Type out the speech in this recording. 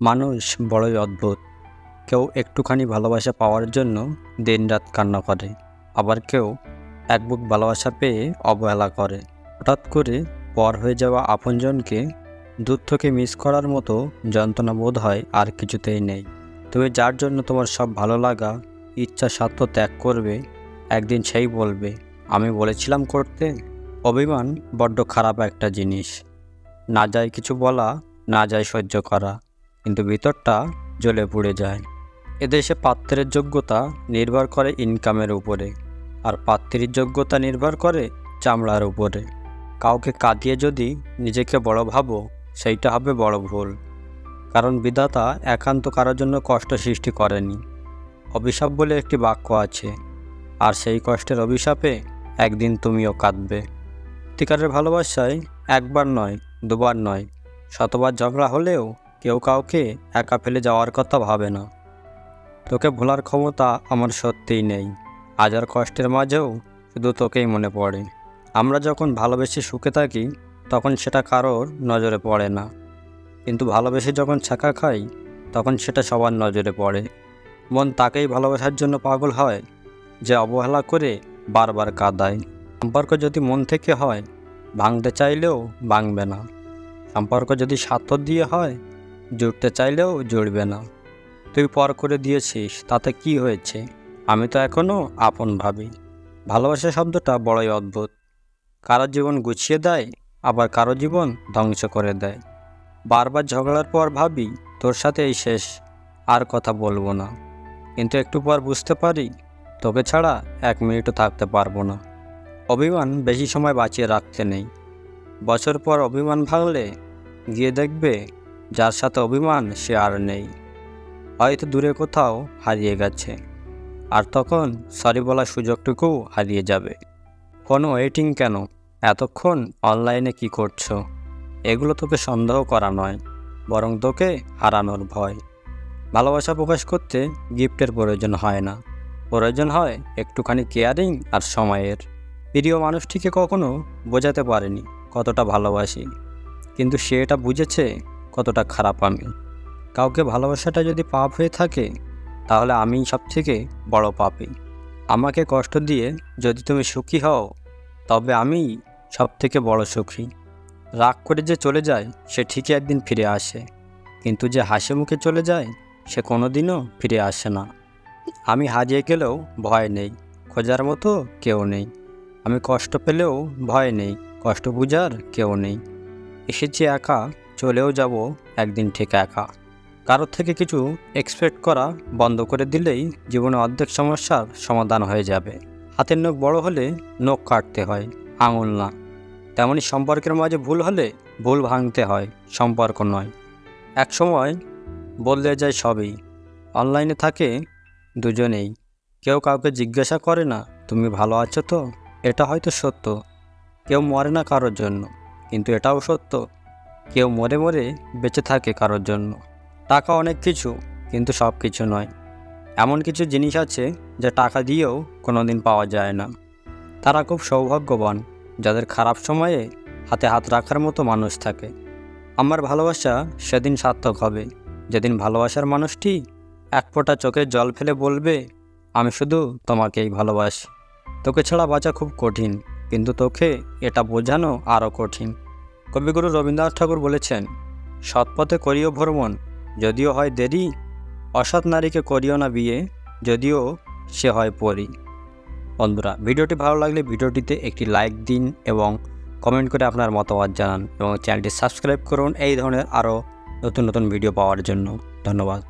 মানুষ বড়ই অদ্ভুত। কেউ একটুখানি ভালোবাসা পাওয়ার জন্য দিনরাত কান্না করে, আবার কেউ এক বুক ভালোবাসা পেয়ে অবহেলা করে। হঠাৎ করে পর হয়ে যাওয়া আপনজনকে দূর থেকে মিস করার মতো যন্ত্রণা বোধ হয় আর কিছুতেই নেই। তুমি যার জন্য তোমার সব ভালো লাগা, ইচ্ছা স্বার্থ ত্যাগ করবে, একদিন সেই বলবে, আমি বলেছিলাম করতে। অভিমান বড্ড খারাপ একটা জিনিস। না যায় কিছু বলা, না যায় সহ্য করা। কিন্তু ভিতরটা জ্বলে পুড়ে যায়। এদেশে পাত্রের যোগ্যতা নির্ভর করে ইনকামের উপরে, আর পাত্রীর যোগ্যতা নির্ভর করে চামড়ার উপরে। কাউকে কাঁদিয়ে যদি নিজেকে বড় ভাবো, সেইটা হবে বড় ভুল। কারণ বিধাতা একান্ত কারোর জন্য কষ্ট সৃষ্টি করেনি। অভিশাপ বলে একটি বাক্য আছে, আর সেই কষ্টের অভিশাপে একদিন তুমিও কাঁদবে। সত্যিকারের ভালোবাসায় একবার নয়, দুবার নয়, শতবার ঝগড়া হলেও কেউ কাউকে একা ফেলে যাওয়ার কথা ভাবে না। তোকে ভোলার ক্ষমতা আমার সত্যিই নেই। আজ আর কষ্টের মাঝেও শুধু তোকেই মনে পড়ে। আমরা যখন ভালোবেসে সুখে থাকি, তখন সেটা কারোর নজরে পড়ে না। কিন্তু ভালোবেসে যখন ছাকা খাই, তখন সেটা সবার নজরে পড়ে। মন তাকেই ভালোবাসার জন্য পাগল হয়, যে অবহেলা করে বারবার কাঁদায়। সম্পর্ক যদি মন থেকে হয়, ভাঙতে চাইলেও ভাঙবে না। সম্পর্ক যদি স্বার্থ দিয়ে হয় জুড়তে চাইলেও জুড়বে না। তুই পর করে দিয়েছিস, তাতে কি হয়েছে? আমি তো এখনও আপন ভাবি। ভালোবাসা শব্দটা বড়ই অদ্ভুত। কারও জীবন গুছিয়ে দেয়, আবার কারও জীবন ধ্বংস করে দেয়। বারবার ঝগড়ার পর ভাবি, তোর সাথে এই শেষ, আর কথা বলব না। কিন্তু একটু পর বুঝতে পারি, তোকে ছাড়া এক মিনিটও থাকতে পারব না। অভিমান বেশি সময় বাঁচিয়ে রাখতে নেই। বছর পর অভিমান ভাঙলে গিয়ে দেখবে যার সাথে অভিমান সে আর নেই। হয়তো দূরে কোথাও হারিয়ে গেছে। আর তখন সরি বলার সুযোগটুকুও হারিয়ে যাবে। কোনো ওয়েটিং কেন? এতক্ষণ অনলাইনে কি করছ? এগুলো তোকে সন্দেহ করা নয়, বরং তোকে হারানোর ভয়। ভালোবাসা প্রকাশ করতে গিফটের প্রয়োজন হয় না। প্রয়োজন হয় একটুখানি কেয়ারিং আর সময়ের। প্রিয় মানুষটিকে কখনো বোঝাতে পারেনি কতটা ভালোবাসি। কিন্তু সে এটা বুঝেছে কতটা খারাপ আমি। কাউকে ভালোবাসাটা যদি পাপ হয়ে থাকে, তাহলে আমি সব থেকে বড় পাপি। আমাকে কষ্ট দিয়ে যদি তুমি সুখী হও, তবে আমি সব থেকে বড় সুখী। রাগ করে যে চলে যায়, সে ঠিকই একদিন ফিরে আসে। কিন্তু যে হাসি মুখে চলে যায়, সে কোনো দিনও ফিরে আসে না। আমি হারিয়ে গেলেও ভয় নেই, খোঁজার মতো কেউ নেই। আমি কষ্ট পেলেও ভয় নেই, কষ্ট বুঝার কেউ নেই। এসেছি একা চলেও যাব একদিন ঠিক একা। কারোর থেকে কিছু এক্সপেক্ট করা বন্ধ করে দিলেই জীবনে অর্ধেক সমস্যার সমাধান হয়ে যাবে। হাতের নখ বড় হলে নখ কাটতে হয়, আঙুল না। তেমনি সম্পর্কের মাঝে ভুল হলে ভুল ভাঙতে হয়, সম্পর্ক নয়। এক সময় বদলে যায় সবই। অনলাইনে থাকে দুজনেই। কেউ কাউকে জিজ্ঞাসা করে না, তুমি ভালো আছো তো? এটা হয়তো সত্য। কেউ মরে না কারোর জন্য, কিন্তু এটাও সত্য কেউ মরে মরে বেঁচে থাকে কারোর জন্য। টাকা অনেক কিছু, কিন্তু সব কিছু নয়। এমন কিছু জিনিস আছে যা টাকা দিয়েও কোনো দিন পাওয়া যায় না। তারা খুব সৌভাগ্যবান, যাদের খারাপ সময়ে হাতে হাত রাখার মতো মানুষ থাকে। আমার ভালোবাসা সেদিন সার্থক হবে। যেদিন ভালোবাসার মানুষটি এক ফোঁটা চোখের জল ফেলে বলবে, আমি শুধু তোমাকেই ভালোবাসি। তোকে ছাড়া বাঁচা খুব কঠিন, কিন্তু তোকে এটা বোঝানো আরও কঠিন। কবিগুরু রবীন্দ্রনাথ ঠাকুর বলেছেন, সৎপথে করিও ভ্রমণ, যদিও হয় দেরি, অসৎ নারীকে করিও না বিয়ে, যদিও সে হয় পরি। বন্ধুরা, ভিডিওটি ভালো লাগলে ভিডিওটিতে একটি লাইক দিন এবং কমেন্ট করে আপনার মতামত জানান এবং চ্যানেলটি সাবস্ক্রাইব করুন। এই ধরনের আরও নতুন নতুন ভিডিও পাওয়ার জন্য ধন্যবাদ।